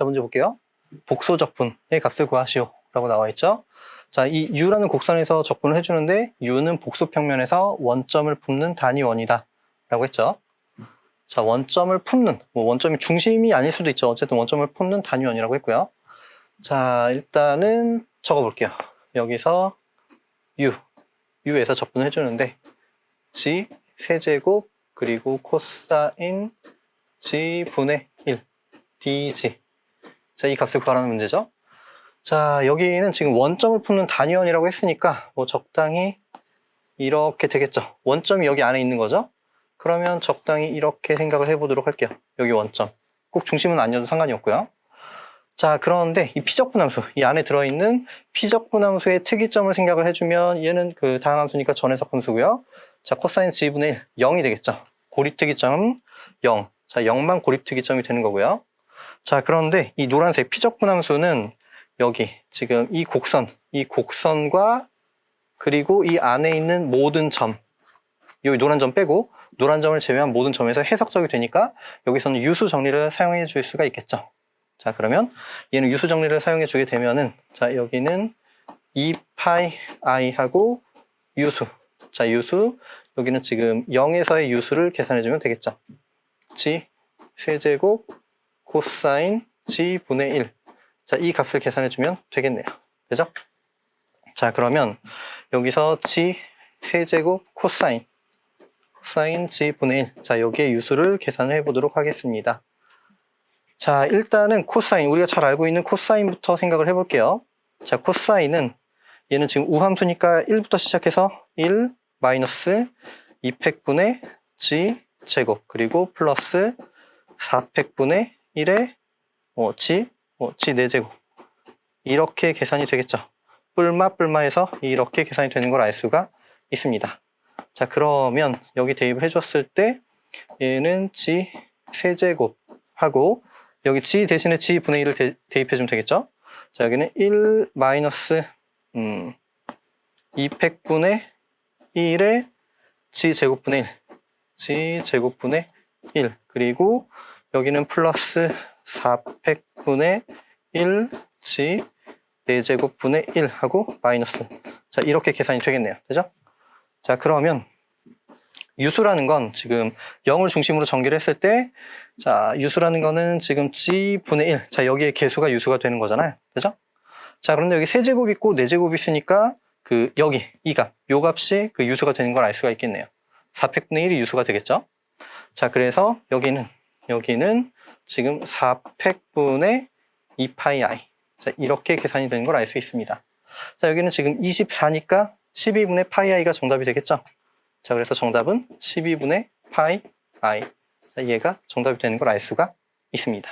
자, 문제 볼게요. 복소 적분의 값을 구하시오. 라고 나와 있죠. 자, 이 u라는 곡선에서 적분을 해주는데 u는 복소 평면에서 원점을 품는 단위원이다. 라고 했죠. 자, 원점을 품는, 뭐 원점이 중심이 아닐 수도 있죠. 어쨌든 원점을 품는 단위원이라고 했고요. 자, 일단은 적어 볼게요. 여기서 u, u에서 적분을 해주는데 g 세제곱 그리고 코사인 g분의 1 dg 자, 이 값을 구하라는 문제죠. 자, 여기는 지금 원점을 품는 단위원이라고 했으니까 뭐 적당히 이렇게 되겠죠. 원점이 여기 안에 있는 거죠. 그러면 적당히 이렇게 생각을 해보도록 할게요. 여기 원점. 꼭 중심은 아니어도 상관이 없고요. 자, 그런데 이 피적분함수, 이 안에 들어있는 피적분함수의 특이점을 생각을 해주면 얘는 그 다항함수니까 전해석 함수고요. 자, 코사인 g분의 1, 0이 되겠죠. 고립특이점 0. 자, 0만 고립특이점이 되는 거고요. 자, 그런데 이 노란색 피적 분함수는 여기 지금 이 곡선, 이 곡선과 그리고 이 안에 있는 모든 점, 여기 노란 점 빼고 노란 점을 제외한 모든 점에서 해석적이 되니까 여기서는 유수 정리를 사용해 줄 수가 있겠죠. 자, 그러면 얘는 유수 정리를 사용해 주게 되면은 자, 여기는 2파이 i하고 유수. 자, 유수. 여기는 지금 0에서의 유수를 계산해 주면 되겠죠. g 세제곱 코사인 g분의 1. 자, 이 값을 계산해 주면 되겠네요. 되죠? 자, 그러면 여기서 g 세제곱 코사인 코사인 g분의 1. 자, 여기에 유수를 계산을 해 보도록 하겠습니다. 자, 일단은 코사인, 우리가 잘 알고 있는 코사인부터 생각을 해볼게요. 자, 코사인은 얘는 지금 우함수니까 1부터 시작해서 1 마이너스 2팩분의 g 제곱 그리고 플러스 4팩분의 1의 뭐 g, 뭐 g 4제곱 이렇게 계산이 되겠죠. 뿔마 뿔마해서 이렇게 계산이 되는 걸 알 수가 있습니다. 자, 그러면 여기 대입을 해줬을 때 얘는 g 세제곱하고 여기 g 대신에 g 분의 1을 대, 입해주면 되겠죠? 자, 여기는 1 마이너스 음, 2팩분의 1의 g 제곱분의 1, g 제곱분의 1 그리고 여기는 플러스 4팩분의 1 g 4제곱분의 1 하고 마이너스 자 이렇게 계산이 되겠네요. 되죠? 자 그러면 유수라는 건 지금 0을 중심으로 전개를 했을 때 자, 유수라는 거는 지금 g분의 1. 자, 여기에 개수가 유수가 되는 거잖아요. 그죠? 자, 그런데 여기 세제곱 있고 네제곱 있으니까 그 여기 이 값, 요 값이 그 유수가 되는 걸 알 수가 있겠네요. 4팩분의 1이 유수가 되겠죠? 자, 그래서 여기는 여기는 지금 4팩분의 2파이 i. 자, 이렇게 계산이 되는 걸 알 수 있습니다. 자, 여기는 지금 24니까 12분의 파이 i가 정답이 되겠죠? 자, 그래서 정답은 12분의 파이 i. 자, 얘가 정답이 되는 걸 알 수가 있습니다.